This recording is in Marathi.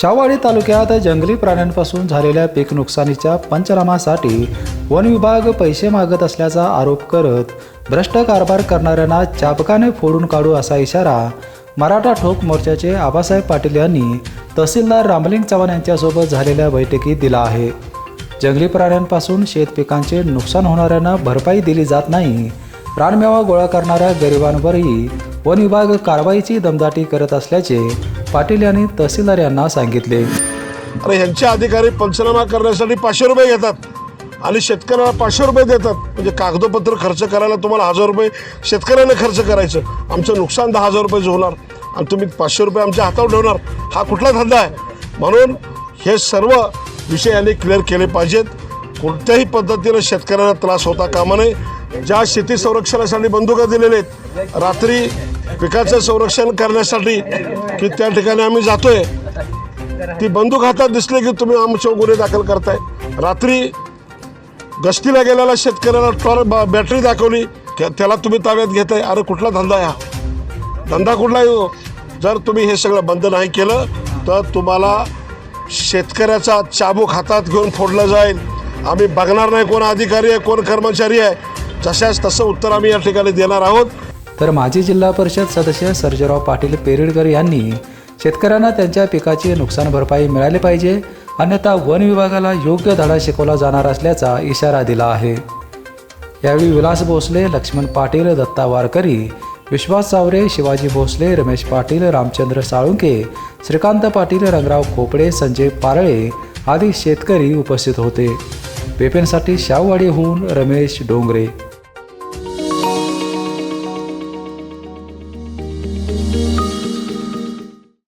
शाहवाडी तालुक्यात जंगली प्राण्यांपासून झालेल्या पीक नुकसानीच्या पंचनामासाठी वन विभाग पैसे मागत असल्याचा आरोप करत भ्रष्ट कारभार करणाऱ्यांना चापकाने फोडून काढू असा इशारा मराठा ठोक मोर्चाचे आबासाहेब पाटील यांनी तहसीलदार रामलिंग चव्हाण यांच्यासोबत झालेल्या बैठकीत दिला आहे. जंगली प्राण्यांपासून शेतपिकांचे नुकसान होणाऱ्यांना भरपाई दिली जात नाही. रानमेवा गोळा करणाऱ्या गरिबांवरही वन विभाग कारवाईची दमदाटी करत असल्याचे पाटील यांनी तहसीलदार यांना सांगितले. अरे ह्यांचे अधिकारी पंचनामा करण्यासाठी पाचशे रुपये घेतात आणि शेतकऱ्याला पाचशे रुपये देतात. म्हणजे कागदोपत्र खर्च करायला तुम्हाला हजार रुपये शेतकऱ्याने खर्च करायचं. आमचं नुकसान दहा हजार रुपये होणार. आणि तुम्ही पाचशे रुपये आमच्या हातावर ठेवणार. हा कुठला धंदा आहे? म्हणून हे सर्व विषय यांनी क्लिअर केले पाहिजेत. कोणत्याही पद्धतीनं शेतकऱ्यांना त्रास होता कामा नये. ज्या शेती संरक्षणासाठी बंदुका दिलेल्या आहेत रात्री पिकाचं संरक्षण करण्यासाठी की त्या ठिकाणी आम्ही जातोय. ती बंदूक हातात दिसले की तुम्ही आमच्यावर गुन्हे दाखल करताय. रात्री गस्तीला गेलेल्या शेतकऱ्याला टॉर ब- बॅटरी दाखवली. त्याला तुम्ही ताब्यात घेताय. अरे कुठला धंदा आहे हा? धंदा कुठला येऊ हो? जर तुम्ही हे सगळं बंद नाही केलं तर तुम्हाला शेतकऱ्याचा चाबूक हातात घेऊन फोडलं जाईल. आम्ही बघणार नाही कोण अधिकारी आहे कोण कर्मचारी आहे. जशाच तसं उत्तर आम्ही या ठिकाणी देणार आहोत. तर माजी जिल्हा परिषद सदस्य सर्जेराव पाटील पेरेडकर यांनी शेतकऱ्यांना त्यांच्या पिकाची नुकसान भरपाई मिळाली पाहिजे अन्यथा वन विभागाला योग्य धडा शिकवला जाणार असल्याचा इशारा दिला आहे. यावेळी विलास भोसले लक्ष्मण पाटील दत्ता वारकरी विश्वास चावरे शिवाजी भोसले रमेश पाटील रामचंद्र साळुंके श्रीकांत पाटील रंगराव खोपडे संजय पारळे आदी शेतकरी उपस्थित होते. पेपेंसाठी शाववाडीहून रमेश डोंगरे.